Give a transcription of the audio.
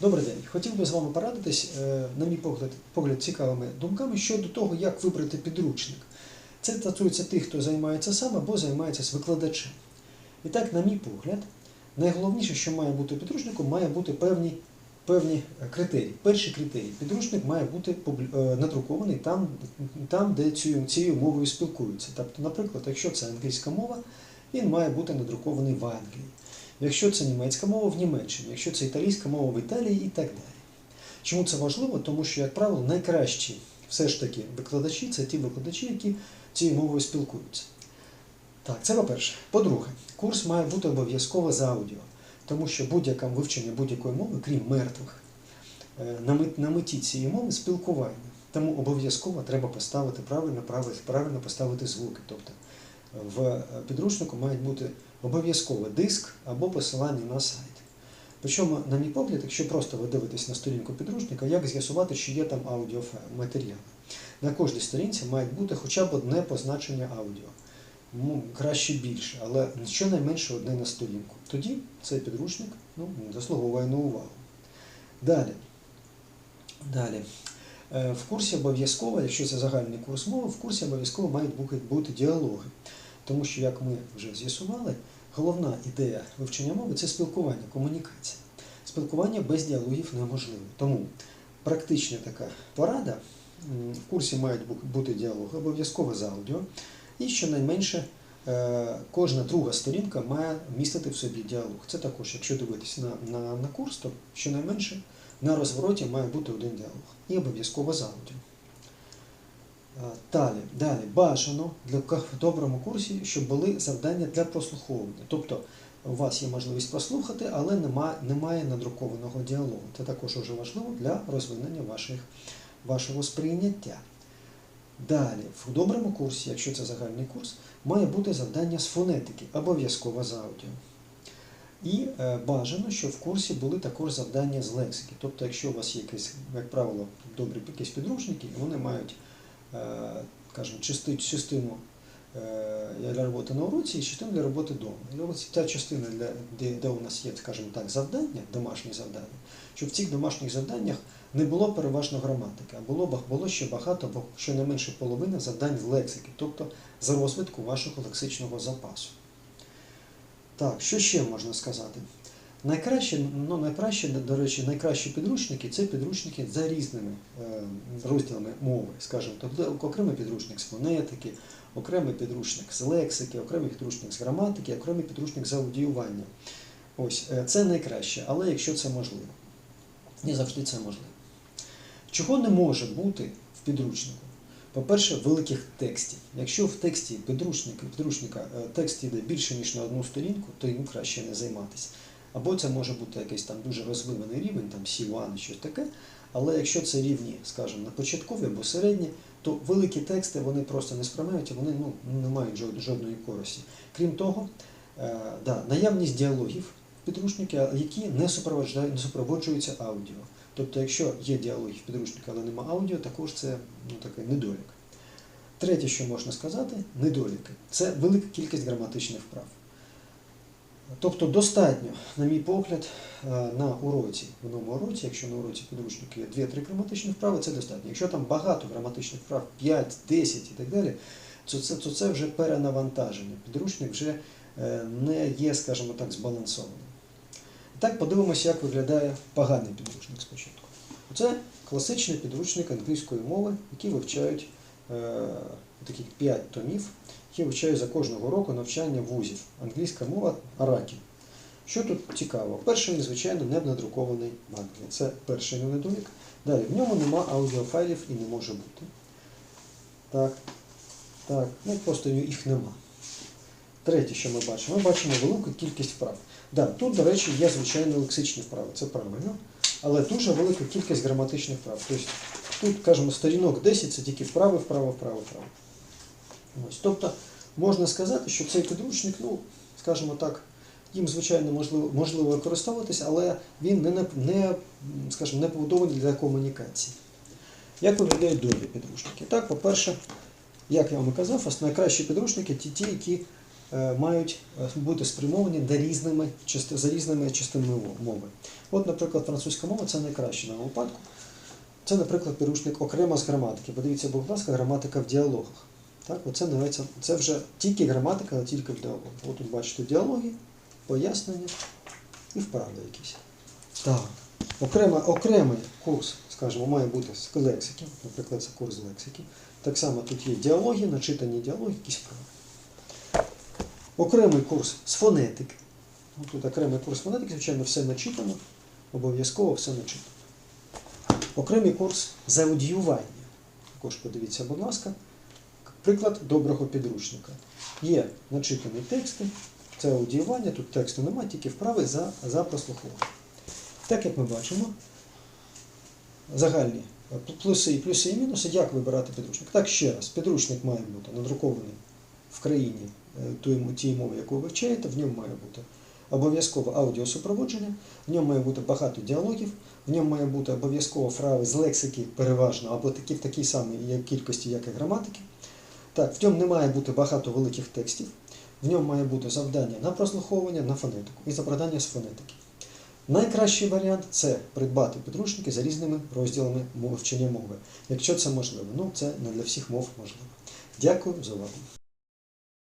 Добрий день. Хотів би з вами порадитись, е, на мій погляд, погляд цікавими думками щодо того, як вибрати підручник. Це стосується тих, хто займається сам або займається з викладачем. І так, на мій погляд, найголовніше, що має бути у підручнику, має бути певні, певні е, критерії. Перший критерій. Підручник має бути е, надрукований там, там де цю, цією мовою спілкуються. Тобто, наприклад, якщо це англійська мова, він має бути надрукований в Англії. Якщо це німецька мова в Німеччині, якщо це італійська мова в Італії і так далі. Чому це важливо? Тому що, як правило, найкращі все ж таки викладачі це ті викладачі, які цією мовою спілкуються. Так, це по-перше. По-друге, курс має бути обов'язково за аудіо, тому що будь-яке вивчення будь-якої мови, крім мертвих, е, на меті цієї мови спілкування. Тому обов'язково треба поставити правильно, правильно, правильно поставити звуки. Тобто в е, підручнику мають бути обов'язково диск або посилання на сайт. Причому, на мій погляд, якщо просто ви дивитесь на сторінку підручника, як з'ясувати, чи є там аудіоматеріали. На кожній сторінці має бути хоча б одне позначення аудіо. Краще більше, але щонайменше одне на сторінку. Тоді цей підручник ну, заслуговує на увагу. Далі. Далі. Е, В курсі обов'язково, якщо це загальний курс мови, в курсі обов'язково мають бути діалоги. Тому що, як ми вже з'ясували, головна ідея вивчення мови це спілкування, комунікація. Спілкування без діалогів неможливе. Тому практична така порада. В курсі мають бути діалоги, обов'язково з аудіо. І щонайменше е, кожна друга сторінка має містити в собі діалог. Це також, якщо дивитися на, на, на курс, то щонайменше на розвороті має бути один діалог. І обов'язково з аудіо. Е, Далі, далі, бажано для в доброму курсі, щоб були завдання для прослуховування. Тобто у вас є можливість послухати, але немає, немає надрукованого діалогу. Це також дуже важливо для розвинення ваших, вашого сприйняття. Далі, в доброму курсі, якщо це загальний курс, має бути завдання з фонетики, обов'язково з аудіо. І е, бажано, щоб в курсі були також завдання з лексики. Тобто, якщо у вас є якісь, як правило, добрі якісь підручники, вони мають, скажімо, частину е, для роботи на уроці і частину для роботи вдома. Ось ця частина, для, де, де у нас є, скажімо так, завдання, домашні завдання, щоб в цих домашніх завданнях не було переважно граматики, а було, було ще багато, бо щонайменше половина завдань з лексики, тобто з розвитку вашого лексичного запасу. Так, що ще можна сказати? Найкраще, ну найкраще, до речі, найкращі підручники це підручники за різними е, розділами мови, скажімо, тобто окремий підручник з фонетики, окремий підручник з лексики, окремий підручник з граматики, окремий підручник з аудіювання. Ось е, це найкраще, але якщо це можливо. Не завжди це можливо. Чого не може бути в підручнику? По-перше, великих текстів. Якщо в тексті підручника, підручника е, текст йде більше, ніж на одну сторінку, то йому краще не займатися. Або це може бути якийсь там дуже розвиваний рівень, там C1, щось таке. Але якщо це рівні, скажімо, на початкові або середні, то великі тексти вони просто не сприймають, і вони ну, не мають жодної користі. Крім того, е, да, наявність діалогів в підручники, які не супроводжують- не супроводжуються аудіо. Тобто, якщо є діалоги в підручнику, але нема аудіо, також це ну, такий недолік. Третє, що можна сказати, недоліки це велика кількість граматичних вправ. Тобто достатньо, на мій погляд, е, на уроці, в одному уроці, якщо на уроці підручники є 2-3 граматичні вправи, це достатньо. Якщо там багато граматичних вправ, 5, 10 і так далі, то це, то це вже перенавантаження. Підручник вже е, не є, скажімо так, збалансованим. І так подивимося, як виглядає поганий підручник спочатку. Це класичний підручник англійської мови, який вивчають е, таких 5 томів, які вивчають за кожного року навчання вузів. Англійська мова Аракі. Що тут цікаво? Перший, звичайно, не надрукований в. Це перший недолік. Далі, в ньому нема аудіофайлів і не може бути. Так. Так, ну просто їх нема. Третє, що ми бачимо, ми бачимо велику кількість вправ. Да, тут, до речі, є звичайно лексичні вправи, це правильно, але дуже велика кількість граматичних вправ. Тобто тут, кажемо, сторінок 10 це тільки вправи, вправо, вправо, вправо. Ось. Тобто можна сказати, що цей підручник, ну, скажімо так, їм, звичайно, можливо, можливо використовуватися, але він не, не, скажімо, не побудований для комунікації. Як виглядають добрі підручники? Так, по-перше, як я вам і казав, найкращі підручники ті, ті які е, мають е, бути спрямовані за різними, за різними частинами мови. От, наприклад, французька мова це найкраще даному випадку. Це, наприклад, підручник окремо з граматики. Подивіться, будь ласка, граматика в діалогах. Так, оце називається, це вже тільки граматика, але тільки в діалогах. От тут бачите діалоги, пояснення і вправи якісь. Так. Окремо, окремий курс, скажімо, має бути з лексики, наприклад, це курс лексики. Так само тут є діалоги, начитані діалоги, якісь вправи. Окремий курс з фонетики. Ну, Тут окремий курс фонетики, звичайно, все начитано, обов'язково все начитано. Окремий курс з аудіювання. Також подивіться, будь ласка, приклад доброго підручника. Є начитані тексти, це аудіювання, тут тексту немає, тільки вправи за, за прослуховування. Так як ми бачимо, загальні е, плюси плюси і мінуси, як вибирати підручник. Так, ще раз, підручник має бути надрукований в країні е, тієї мови, яку ви вивчаєте, в ньому має бути обов'язково аудіосупроводження, в ньому має бути багато діалогів, в ньому має бути обов'язково фрази з лексики переважно, або такі в такій самій кількості, як і граматики. Так, в ньому не має бути багато великих текстів, в ньому має бути завдання на прослуховування, на фонетику і завдання з фонетики. Найкращий варіант це придбати підручники за різними розділами вчення мови, якщо це можливо. Ну, це не для всіх мов можливо. Дякую за увагу.